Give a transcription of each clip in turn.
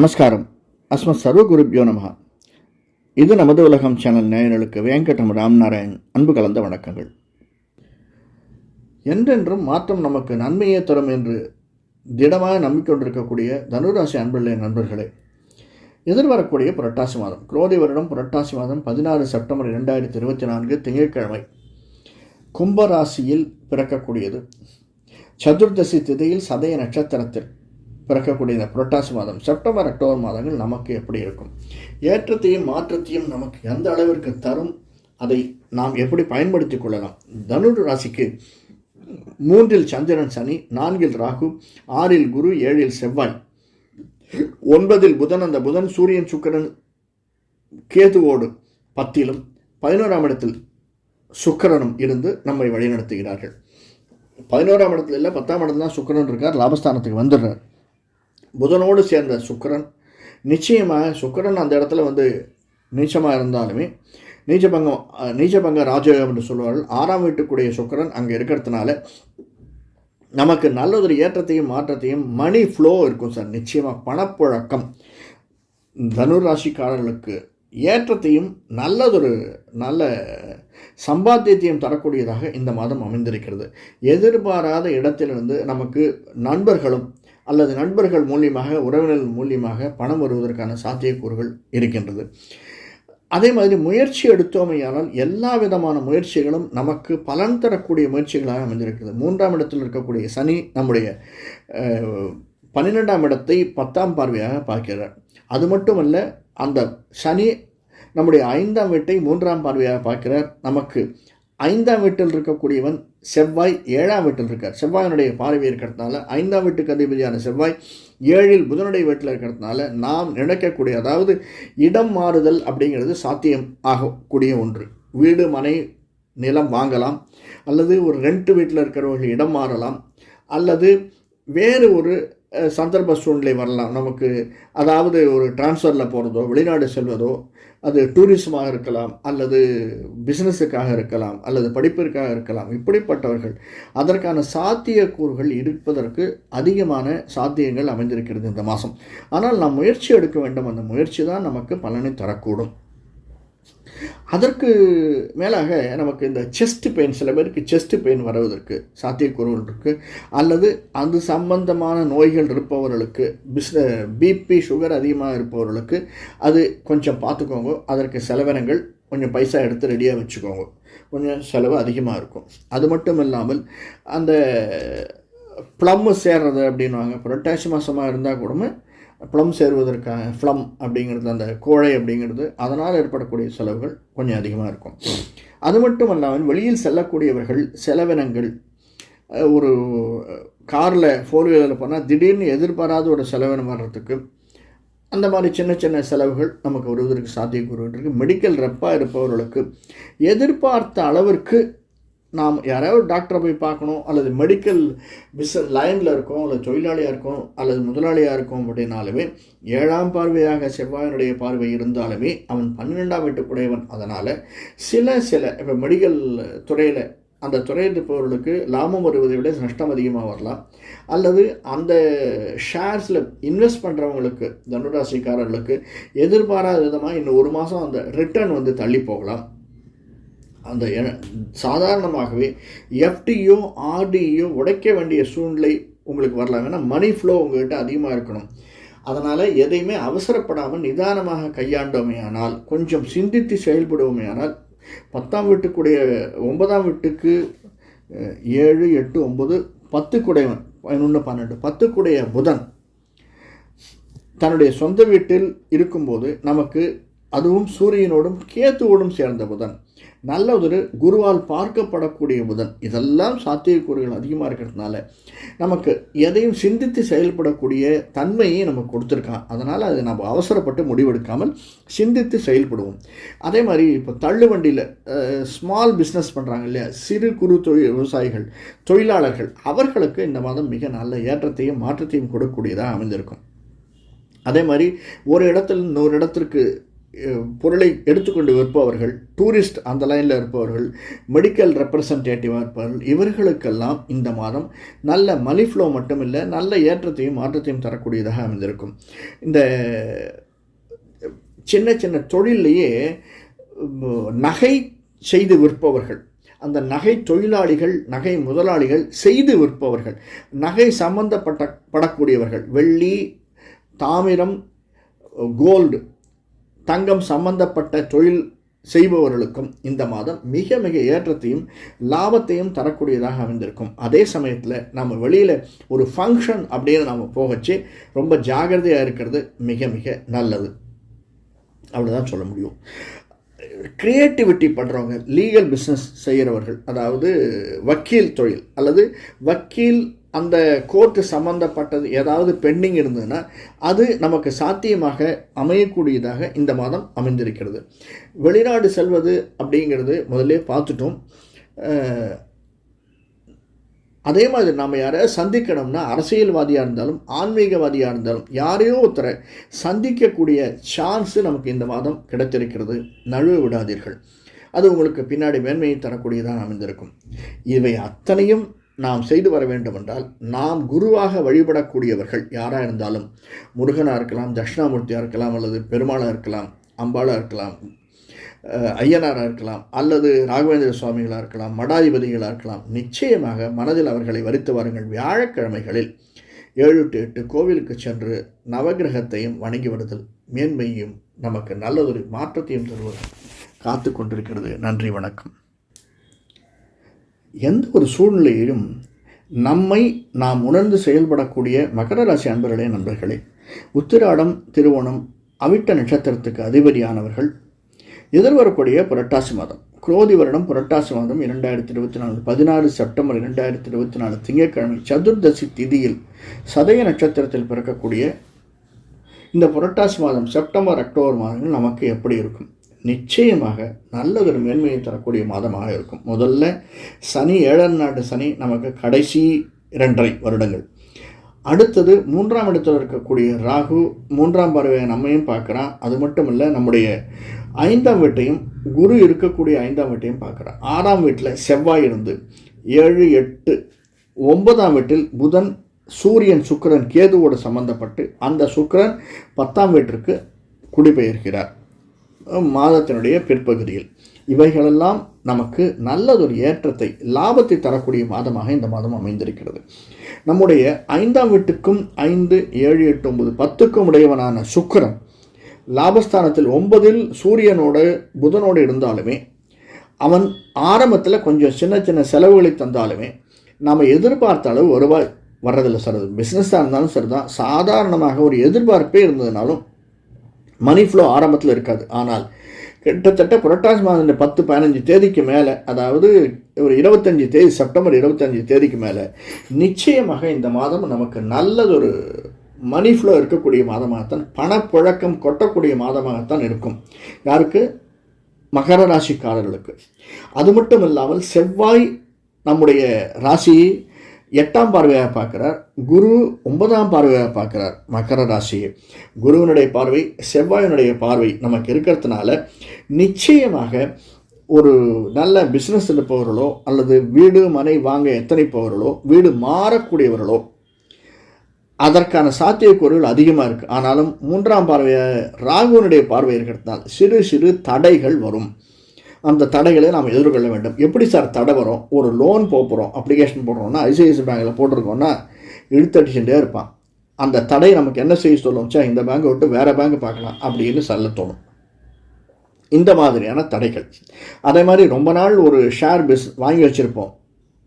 நமஸ்காரம். அஸ்மத் சர்வ குருப்யோ இது நமது உலகம் சேனல் நேயர்களுக்கு வெங்கடம் ராம்நாராயண் அன்பு கலந்த வணக்கங்கள். என்றென்றும் மாற்றம் நமக்கு நன்மையே தரும் என்று திடமாக நம்பிக்கொண்டிருக்கக்கூடிய தனுராசி அன்புள்ள நண்பர்களே எதிர்வரக்கூடிய புரட்டாசி மாதம் குரோதி வருடம் புரட்டாசி மாதம் பதினாறு செப்டம்பர் இரண்டாயிரத்தி இருபத்தி நான்கு திங்கட்கிழமை கும்பராசியில் பிறக்கக்கூடியது. சதுர்தசி திதியில் சதய நட்சத்திரத்தில் பிறக்கக்கூடிய இந்த புரட்டாசி மாதம் செப்டம்பர் அக்டோபர் மாதங்கள் நமக்கு எப்படி இருக்கும்? ஏற்றத்தையும் மாற்றத்தையும் நமக்கு எந்த அளவிற்கு தரும்? அதை நாம் எப்படி பயன்படுத்திக் கொள்ளலாம்? தனுர் ராசிக்கு மூன்றில் சந்திரன் சனி நான்கில் ராகு ஆறில் குரு ஏழில் செவ்வாய். ஒன்பதில் புதன் அந்த புதன் சூரியன் சுக்கிரன் கேதுவோடு பத்திலும் பதினோராம் இடத்தில் சுக்கிரனும் இருந்து நம்மை வழிநடத்துகிறார்கள். பதினோராம் இடத்துல இல்லை பத்தாம் இடத்துல தான் சுக்கரன் இருக்கார் லாபஸ்தானத்துக்கு வந்துடுறார். புதனோடு சேர்ந்த சுக்கிரன் நிச்சயமாக சுக்கிரன் அந்த இடத்துல வந்து நீச்சமாக இருந்தாலுமே நீச்சபங்கம் நீச்சபங்க ராஜயோகம் என்று சொல்லுவார்கள் ஆறாம் வீட்டுக்குடைய சுக்கரன் அங்கே இருக்கிறதுனால நமக்கு நல்லதொரு ஏற்றத்தையும் மாற்றத்தையும் மணி ஃப்ளோ இருக்கும் சார். நிச்சயமாக பணப்புழக்கம். தனுர் ராசிக்காரர்களுக்கு ஏற்றத்தையும் நல்லதொரு நல்ல சம்பாத்தியத்தையும் தரக்கூடியதாக இந்த மாதம் அமைந்திருக்கிறது. எதிர்பாராத இடத்திலிருந்து நமக்கு நண்பர்களும் அல்லது நண்பர்கள் மூலியமாக உறவினர்கள் மூலியமாக பணம் வருவதற்கான சாத்தியக்கூறுகள் இருக்கின்றது. அதே மாதிரி முயற்சி எடுத்தோமையானால் எல்லா விதமான முயற்சிகளும் நமக்கு பலன் தரக்கூடிய முயற்சிகளாக அமைந்திருக்கிறது. மூன்றாம் இடத்தில் இருக்கக்கூடிய சனி நம்முடைய பன்னிரெண்டாம் இடத்தை பத்தாம் பார்வையாக பார்க்கிறார். அது மட்டுமல்ல அந்த சனி நம்முடைய ஐந்தாம் வீட்டை மூன்றாம் பார்வையாக பார்க்கிறார். நமக்கு ஐந்தாம் வீட்டில் இருக்கக்கூடியவன் செவ்வாய் ஏழாம் வீட்டில் இருக்கார். செவ்வாயினுடைய பார்வை இருக்கிறதுனால ஐந்தாம் வீட்டுக்கு அதிபதியான செவ்வாய் ஏழில் புதனுடைய வீட்டில் இருக்கிறதுனால நாம் நினைக்கக்கூடிய அதாவது இடம் மாறுதல் அப்படிங்கிறது சாத்தியம் ஆகக்கூடிய ஒன்று. வீடு மனை நிலம் வாங்கலாம். அல்லது ஒரு ரெண்ட் வீட்டில் இருக்கிறவர்கள் இடம் மாறலாம். அல்லது வேறு ஒரு சந்தர்ப்ப சூழ்நிலை வரலாம். நமக்கு அதாவது ஒரு டிரான்ஸ்ஃபரில் போகிறதோ வெளிநாடு செல்வதோ அது டூரிசமாக இருக்கலாம் அல்லது பிஸ்னஸுக்காக இருக்கலாம் அல்லது படிப்பிற்காக இருக்கலாம் இப்படிப்பட்டவர்கள் அதற்கான சாத்தியக்கூறுகள் இருப்பதற்கு அதிகமான சாத்தியங்கள் அமைந்திருக்கிறது இந்த மாதம். ஆனால் நாம் முயற்சி எடுக்க வேண்டும். அந்த முயற்சி தான் நமக்கு பலனை தரக்கூடும். அதற்கு மேலாக நமக்கு இந்த செஸ்ட் பெயின் சில பேருக்கு செஸ்ட் பெயின் வருவதற்கு சாத்தியக்கூறுகள் இருக்குது அல்லது அது சம்பந்தமான நோய்கள் இருப்பவர்களுக்கு பிஸ்ன பிபி சுகர் அதிகமாக இருப்பவர்களுக்கு அது கொஞ்சம் பார்த்துக்கோங்க. அதற்கு செலவினங்கள் கொஞ்சம் பைசா எடுத்து ரெடியாக வச்சுக்கோங்க. கொஞ்சம் செலவு அதிகமாக இருக்கும். அது மட்டும் இல்லாமல் அந்த ப்ளம்மு சேர்றது அப்படின்வாங்க புரட்டாசி மாதமாக இருந்தால் கூடமே ப்ளம் சேருவதற்காக ஃப்ளம் அப்படிங்கிறது அந்த கோழை அப்படிங்கிறது அதனால் ஏற்படக்கூடிய செலவுகள் கொஞ்சம் அதிகமாக இருக்கும். அது மட்டும் அல்லாமல் வெளியில் செல்லக்கூடியவர்கள் செலவினங்கள் ஒரு காரில் ஃபோர் வீலரில் போனால் திடீர்னு எதிர்பாராத ஒரு செலவினம் வர்றதுக்கு அந்த மாதிரி சின்ன சின்ன செலவுகள் நமக்கு வருவதற்கு சாத்தியக்கூறுகள் மெடிக்கல் ரெப்பாக இருப்பவர்களுக்கு எதிர்பார்த்த அளவிற்கு நாம் யாராவது டாக்டரை போய் பார்க்கணும் அல்லது மெடிக்கல் விச லைனில் இருக்கோம் அல்லது தொழிலாளியாக இருக்கோம் அல்லது முதலாளியாக இருக்கோம் அப்படின்னாலுமே ஏழாம் பார்வையாக செவ்வாயினுடைய பார்வை இருந்தாலுமே அவன் பன்னிரெண்டாம் வீட்டுக்குடையவன். அதனால் சில சில இப்போ மெடிக்கல் துறையில் அந்த துறையில் இருப்பவர்களுக்கு லாபம் வருவதை விட நஷ்டம் அதிகமாக வரலாம். அல்லது அந்த ஷேர்ஸில் இன்வெஸ்ட் பண்ணுறவங்களுக்கு தனுராசிக்காரர்களுக்கு எதிர்பாராத விதமாக இன்னும் ஒரு மாதம் அந்த ரிட்டர்ன் வந்து தள்ளி போகலாம். அந்த சாதாரணமாகவே எஃப்டியோ ஆர்டியோ உடைக்க வேண்டிய சூழ்நிலை உங்களுக்கு வரலாம். ஏன்னா மணி ஃப்ளோ உங்கள்கிட்ட அதிகமாக இருக்கணும். அதனால் எதையுமே அவசரப்படாமல் நிதானமாக கையாண்டோமே ஆனால் கொஞ்சம் சிந்தித்து செயல்படுவோமே ஆனால் பத்தாம் வீட்டுக்குடைய ஒன்பதாம் வீட்டுக்கு ஏழு எட்டு ஒம்பது பத்துக்குடையவன் பதினொன்று பன்னெண்டு பத்து குடைய புதன் தன்னுடைய சொந்த வீட்டில் இருக்கும்போது நமக்கு அதுவும் சூரியனோடும் கேத்துவோடும் சேர்ந்த புதன். நல்ல ஒரு குருவால் பார்க்கப்படக்கூடிய புதன். இதெல்லாம் சாத்தியக்கூறுகள் அதிகமாக இருக்கிறதுனால நமக்கு எதையும் சிந்தித்து செயல்படக்கூடிய தன்மையை நமக்கு கொடுத்துருக்கான் அதனால் அதை நம்ம அவசரப்பட்டு முடிவெடுக்காமல் சிந்தித்து செயல்படுவோம். அதே மாதிரி இப்போ தள்ளுவண்டியில் ஸ்மால் பிஸ்னஸ் பண்ணுறாங்க இல்லையா? சிறு குறு தொழில் விவசாயிகள் தொழிலாளர்கள் அவர்களுக்கு இந்த மாதம் மிக நல்ல ஏற்றத்தையும் மாற்றத்தையும் கொடுக்கக்கூடியதாக அமைந்திருக்கும். அதே மாதிரி ஒரு இடத்துல இன்னொரு இடத்திற்கு பொருளை எடுத்துக்கொண்டு விற்பவர்கள் டூரிஸ்ட் அந்த லைனில் இருப்பவர்கள் மெடிக்கல் ரெப்ரசன்டேட்டிவாக இருப்பவர்கள் இவர்களுக்கெல்லாம் இந்த மாதம் நல்ல மலிஃப்ளோ மட்டும் இல்லை நல்ல ஏற்றத்தையும் மாற்றத்தையும் தரக்கூடியதாக அமைந்திருக்கும். இந்த சின்ன சின்ன தொழிலையே நகை செய்து விற்பவர்கள் அந்த நகை தொழிலாளிகள் நகை முதலாளிகள் செய்து விற்பவர்கள் நகை சம்பந்தப்பட்ட படக்கூடியவர்கள் வெள்ளி தாமிரம் கோல்டு தங்கம் சம்பந்தப்பட்ட தொழில் செய்பவர்களுக்கும் இந்த மாதம் மிக மிக ஏற்றத்தையும் லாபத்தையும் தரக்கூடியதாக அமைந்திருக்கும். அதே சமயத்தில் நம்ம வெளியில் ஒரு ஃபங்க்ஷன் அப்படின்னு நம்ம போகச்சு ரொம்ப ஜாகிரதையாக இருக்கிறது மிக மிக நல்லது. அவ்வளோதான் சொல்ல முடியும். க்ரியேட்டிவிட்டி பண்ணுறவங்க லீகல் பிஸ்னஸ் செய்கிறவர்கள் அதாவது வக்கீல் தொழில் அல்லது வக்கீல் அந்த கோர்ட்டு சம்மந்தப்பட்டது ஏதாவது பெண்டிங் இருந்ததுன்னா அது நமக்கு சாத்தியமாக அமையக்கூடியதாக இந்த மாதம் அமைந்திருக்கிறது. வெளிநாடு செல்வது அப்படிங்கிறது முதல்ல பார்த்துட்டோம். அதே மாதிரி நம்ம யாரையாவது சந்திக்கணும்னா அரசியல்வாதியாக இருந்தாலும் ஆன்மீகவாதியாக இருந்தாலும் யாரையோ ஒருத்தரை சந்திக்கக்கூடிய சான்ஸு நமக்கு இந்த மாதம் கிடைத்திருக்கிறது. நழுவ விடாதீர்கள். அது உங்களுக்கு பின்னாடி மேன்மையை தரக்கூடியதாக அமைந்திருக்கும். இவை அத்தனையும் நாம் செய்து வர வேண்டுமென்றால் நாம் குருவாக வழிபடக்கூடியவர்கள் யாராக இருந்தாலும் முருகனாக இருக்கலாம் தட்சிணாமூர்த்தியாக இருக்கலாம் அல்லது பெருமாளாக இருக்கலாம் அம்பாளாக இருக்கலாம் ஐயனாராக இருக்கலாம் அல்லது ராகவேந்திர சுவாமிகளாக இருக்கலாம் மடாதிபதிகளாக இருக்கலாம் நிச்சயமாக மனதில் அவர்களை வரித்து வாருங்கள். வியாழக்கிழமைகளில் ஏழு டு எட்டு கோவிலுக்கு சென்று நவக்கிரகத்தையும் வணங்கி வருதல் மேன்மையும் நமக்கு நல்லதொரு மாற்றத்தையும் தருவது காத்து கொண்டிருக்கிறது. நன்றி வணக்கம். எந்த ஒரு சூழ்நிலையிலும் நம்மை நாம் உணர்ந்து செயல்படக்கூடிய மகர ராசி அன்பர்களே நண்பர்களே உத்திராடம் திருவோணம் அவிட்ட நட்சத்திரத்துக்கு அதிபதியானவர்கள் எதிர்வரக்கூடிய புரட்டாசி மாதம் குரோதி வருடம் புரட்டாசி மாதம் இரண்டாயிரத்தி இருபத்தி நாலு பதினாறு செப்டம்பர் இரண்டாயிரத்தி இருபத்தி நாலு திங்கட்கிழமை சதுர்தசி திதியில் சதய நட்சத்திரத்தில் பிறக்கக்கூடிய இந்த புரட்டாசி மாதம் செப்டம்பர் அக்டோபர் மாதங்கள் நமக்கு எப்படி இருக்கும்? நிச்சயமாக நல்லதொரு மேன்மையை தரக்கூடிய மாதமாக இருக்கும். முதல்ல சனி ஏழாம் நாட்டு சனி நமக்கு கடைசி இரண்டரை வருடங்கள். அடுத்தது மூன்றாம் இடத்தில் இருக்கக்கூடிய ராகு மூன்றாம் பார்வையை நம்மையும் பார்க்குறான். அது மட்டும் இல்லை நம்முடைய ஐந்தாம் வீட்டையும் குரு இருக்கக்கூடிய ஐந்தாம் வீட்டையும் பார்க்குறான். ஆறாம் வீட்டில் செவ்வாய் இருந்து ஏழு எட்டு ஒன்பதாம் வீட்டில் புதன் சூரியன் சுக்கிரன் கேதுவோடு சம்பந்தப்பட்டு அந்த சுக்கிரன் பத்தாம் வீட்டிற்கு குடிபெயர்கிறார். மாதத்தினுடைய பிற்பகுதியில். இவைகளெல்லாம் நமக்கு நல்லதொரு ஏற்றத்தை லாபத்தை தரக்கூடிய மாதமாக இந்த மாதம் அமைந்திருக்கிறது. நம்முடைய ஐந்தாம் வீட்டுக்கும் ஐந்து ஏழு எட்டு ஒன்பது பத்துக்கும் உடையவனான சுக்கரன் லாபஸ்தானத்தில் ஒன்பதில் சூரியனோடு புதனோடு இருந்தாலுமே அவன் ஆரம்பத்தில் கொஞ்சம் சின்ன சின்ன செலவுகளை தந்தாலுமே நாம் எதிர்பார்த்த அளவு வருவாய். வர்றதில்லை சார் அது பிஸ்னஸாக இருந்தாலும் சரி தான் சாதாரணமாக ஒரு எதிர்பார்ப்பே இருந்ததுனாலும் மணி ஃப்ளோ ஆரம்பத்தில் இருக்காது. ஆனால் கிட்டத்தட்ட புரட்டாசி மாதம் இந்த பத்து பதினஞ்சு தேதிக்கு மேலே அதாவது ஒரு இருபத்தஞ்சி தேதி செப்டம்பர் இருபத்தஞ்சி தேதிக்கு மேலே நிச்சயமாக இந்த மாதம் நமக்கு நல்லதொரு மணி ஃப்ளோ இருக்கக்கூடிய மாதமாகத்தான் பணப்புழக்கம் கொட்டக்கூடிய மாதமாகத்தான் இருக்கும். யாருக்கு? மகர ராசிக்காரர்களுக்கு. அது மட்டும் இல்லாமல் செவ்வாய் நம்முடைய ராசியை எட்டாம் பார்வையாக பார்க்குறார். குரு ஒன்பதாம் பார்வையாக பார்க்கிறார் மகர ராசியை. குருவினுடைய பார்வை செவ்வாயினுடைய பார்வை நமக்கு இருக்கிறதுனால நிச்சயமாக ஒரு நல்ல பிஸ்னஸ் இருப்பவர்களோ அல்லது வீடு மனை வாங்க எத்தனைப்பவர்களோ வீடு மாறக்கூடியவர்களோ அதற்கான சாத்தியக்கூறுகள் அதிகமாக இருக்குது ஆனாலும் மூன்றாம் பார்வையாக ராகுவனுடைய பார்வை இருக்கிறதுனால் சிறு சிறு தடைகள் வரும். அந்த தடைகளை நாம் எதிர்கொள்ள வேண்டும். எப்படி சார் தடை வரும்? ஒரு லோன் போகிறோம் அப்ளிகேஷன் போடுறோம்னா ஐசிஐசி பேங்கில் போட்டிருக்கோம்னா இழுத்தடிச்சுட்டே இருப்பான். அந்த தடை நமக்கு என்ன செய்ய சொல்லும்? இந்த பேங்கை விட்டு வேறு பேங்க் பார்க்கலாம் அப்படின்னு சொல்ல தோணும். இந்த மாதிரியான தடைகள். அதே மாதிரி ரொம்ப நாள் ஒரு ஷேர் பிஸ் வாங்கி வச்சுருப்போம்.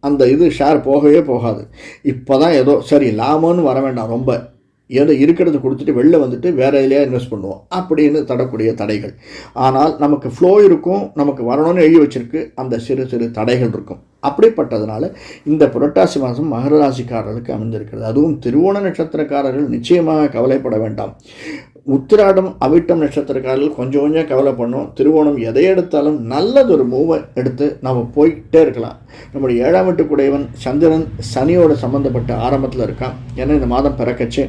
அந்த இது ஷேர் போகவே போகாது. இப்போ தான் ஏதோ சரி லாபம்னு வர வேண்டாம் ரொம்ப. ஏதோ இருக்கிறத கொடுத்துட்டு வெளில வந்துட்டு வேறு எதுலையாக இன்வெஸ்ட் பண்ணுவோம். அப்படின்னு தடக்கூடிய தடைகள். ஆனால் நமக்கு ஃப்ளோ இருக்கும் நமக்கு வரணும்னு எழுதி வச்சிருக்கு அந்த சிறு சிறு தடைகள் இருக்கும். அப்படிப்பட்டதுனால இந்த புரட்டாசி மாதம் மகர ராசிக்காரர்களுக்கு அமைந்திருக்கிறது. அதுவும் திருவோண நட்சத்திரக்காரர்கள் நிச்சயமாக கவலைப்பட வேண்டாம். உத்திராடம் அவிட்டம் நட்சத்திரக்காரர்கள் கொஞ்சம் கொஞ்சம் கவலை பண்ணோம் திருவோணம் எதை எடுத்தாலும் நல்லதொரு மூவை எடுத்து நம்ம போய்கிட்டே இருக்கலாம். நம்முடைய ஏழாம் வீட்டுக்குடையவன் சந்திரன் சனியோட சம்மந்தப்பட்ட ஆரம்பத்தில் இருக்கான். ஏன்னா இந்த மாதம் பிறக்கச்சு.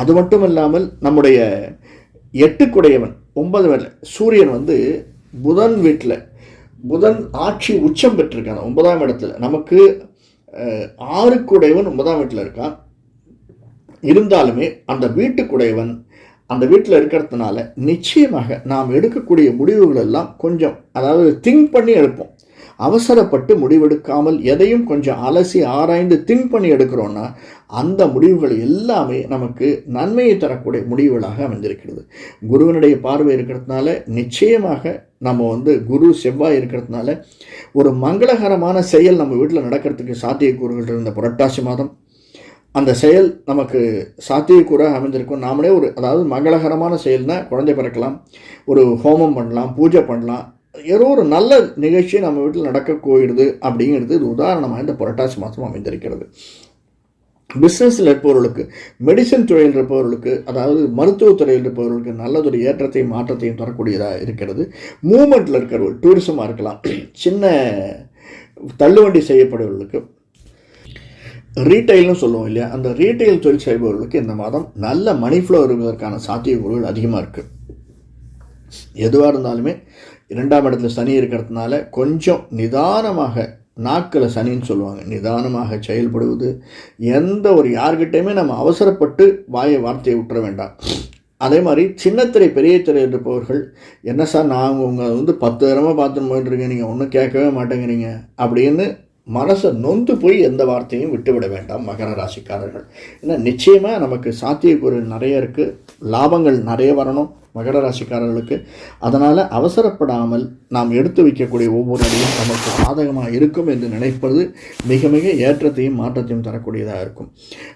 அது மட்டும் இல்லாமல் நம்முடைய எட்டுக்குடையவன் ஒன்பது வேலை சூரியன் வந்து புதன் வீட்டில் புதன் ஆட்சி உச்சம் பெற்றிருக்கான். ஒன்பதாம் இடத்துல நமக்கு ஆறுக்குடையவன் ஒன்பதாம் வீட்டில் இருக்கான். இருந்தாலுமே அந்த வீட்டுக்குடையவன் அந்த வீட்டில் இருக்கிறதுனால நிச்சயமாக நாம் எடுக்கக்கூடிய முடிவுகள் எல்லாம் கொஞ்சம் அதாவது திங்க் பண்ணி எடுப்போம். அவசரப்பட்டு முடிவெடுக்காமல் எதையும் கொஞ்சம் அலசி ஆராய்ந்து திங்க் பண்ணி எடுக்கிறோன்னா அந்த முடிவுகள் எல்லாமே நமக்கு நன்மையை தரக்கூடிய முடிவுகளாக அமைந்திருக்கிறது. குருவினுடைய பார்வை இருக்கிறதுனால நிச்சயமாக நம்ம வந்து குரு செவ்வாய் இருக்கிறதுனால ஒரு மங்களகரமான செயல் நம்ம வீட்டில் நடக்கிறதுக்கு சாத்தியக்கூறுகள் இருந்த புரட்டாசி மாதம் அந்த செயல் நமக்கு சாத்தியக்கூட அமைந்திருக்கும். நாமளே ஒரு அதாவது மங்களகரமான செயல்னா குழந்தை பிறக்கலாம் ஒரு ஹோமம் பண்ணலாம் பூஜை பண்ணலாம். ஏதோ ஒரு நல்ல நிகழ்ச்சி நம்ம வீட்டில் நடக்க போயிடுது அப்படிங்கிறது இது உதாரணமாக இந்த புரட்டாசி மாதம் அமைந்திருக்கிறது. பிஸ்னஸில் இருப்பவர்களுக்கு மெடிசன் துறையில் இருப்பவர்களுக்கு அதாவது மருத்துவத் துறையில் இருப்பவர்களுக்கு நல்லதொரு ஏற்றத்தையும் மாற்றத்தையும் தரக்கூடியதாக இருக்கிறது. மூமெண்ட்டில் இருக்கிறவர்கள் டூரிசமாக இருக்கலாம். சின்ன தள்ளுவண்டி செய்யப்படுவர்களுக்கு ரீட்டைல்னு சொல்லுவோம் இல்லையா? அந்த ரீட்டைல் தொழில் செய்பவர்களுக்கு இந்த மாதம் நல்ல மணி ஃப்ளோ இருப்பதற்கான சாத்தியக்கூறுகள் அதிகமாக இருக்குது எதுவாக இருந்தாலுமே இரண்டாம் இடத்துல சனி இருக்கிறதுனால கொஞ்சம் நிதானமாக நாக்கில் சனின்னு சொல்லுவாங்க. நிதானமாக செயல்படுவது எந்த ஒரு யார்கிட்டையுமே நம்ம அவசரப்பட்டு வாயை வார்த்தையை விட்டுற வேண்டாம். அதே மாதிரி சின்னத்திரை பெரிய திரை இருப்பவர்கள் என்ன சார் நான் உங்கள் வந்து பத்து தரமாக பார்த்துன்னு போயிட்டுருக்கேன் நீங்கள் ஒன்றும் கேட்கவே மாட்டேங்கிறீங்க. அப்படின்னு மனசை நொந்து போய் எந்த வார்த்தையும் விட்டுவிட வேண்டாம் மகர ராசிக்காரர்கள். ஏன்னா நிச்சயமாக நமக்கு சாத்தியக்கூறு நிறைய இருக்குது லாபங்கள் நிறைய வரணும் மகர ராசிக்காரர்களுக்கு. அதனால் அவசரப்படாமல் நாம் எடுத்து வைக்கக்கூடிய ஒவ்வொரு அடியும் நமக்கு சாதகமாக இருக்கும் என்று நினைப்பது மிக மிக ஏற்றத்தையும் மாற்றத்தையும் தரக்கூடியதாக இருக்கும்.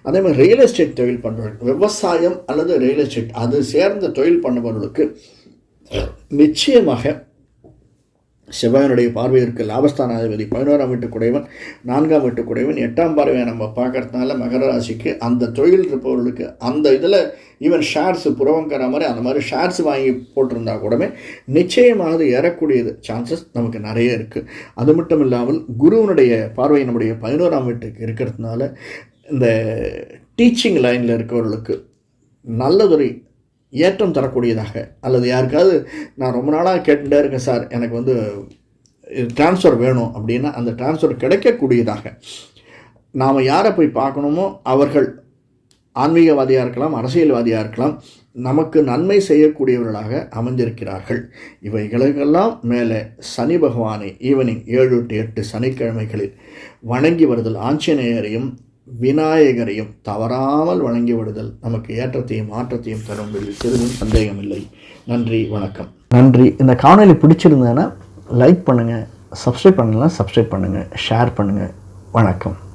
அதே மாதிரி ரியல் எஸ்டேட் தொழில் பண்ணுறவர்கள் விவசாயம் அல்லது ரியல் எஸ்டேட் அது சேர்ந்த தொழில் பண்ணுபவர்களுக்கு நிச்சயமாக செவ்வாயனுடைய பார்வையிற்கு லாபஸ்தான அதிபதி பதினோராம் வீட்டு குடைவன் நான்காம் வீட்டு குடைவன் எட்டாம் பார்வையை நம்ம பார்க்கறதுனால மகர ராசிக்கு அந்த தொழில் இருப்பவர்களுக்கு அந்த இதில் ஈவன் ஷேர்ஸ் புறவங்கிற மாதிரி அந்த மாதிரி ஷேர்ஸ் வாங்கி போட்டிருந்தா கூடமே நிச்சயமாக அது ஏறக்கூடியது சான்சஸ் நமக்கு நிறைய இருக்குது அது மட்டும் இல்லாமல் குருவனுடைய பார்வை நம்முடைய பதினோராம் வீட்டுக்கு இருக்கிறதுனால இந்த டீச்சிங் லைனில் இருக்கிறவர்களுக்கு நல்லதொரு ஏற்றம் தரக்கூடியதாக. அல்லது யாருக்காவது நான் ரொம்ப நாளாக கேட்டுட்டே இருக்கேன் சார் எனக்கு வந்து ட்ரான்ஸ்ஃபர் வேணும் அப்படின்னா அந்த ட்ரான்ஸ்ஃபர் கிடைக்கக்கூடியதாக. நாம் யாரை போய் பார்க்கணுமோ அவர்கள் ஆன்மீகவாதியாக இருக்கலாம் அரசியல்வாதியாக இருக்கலாம் நமக்கு நன்மை செய்யக்கூடியவர்களாக அமைந்திருக்கிறார்கள். இவைகளுக்கெல்லாம் மேலே சனி பகவானை ஈவினிங் ஏழு டு எட்டு சனிக்கிழமைகளில் வணங்கி வருதல் ஆஞ்சநேயரையும் விநாயகரையும் தவறாமல் வழங்கி விடுதல் நமக்கு ஏற்றத்தையும் மாற்றத்தையும் தரும் என்பதில் சிறிதும் சந்தேகமில்லை. நன்றி வணக்கம். நன்றி. இந்த காணொலி பிடிச்சிருந்தேன்னா லைக் பண்ணுங்கள் சப்ஸ்கிரைப் பண்ணலாம் சப்ஸ்கிரைப் பண்ணுங்கள் ஷேர் பண்ணுங்கள் வணக்கம்.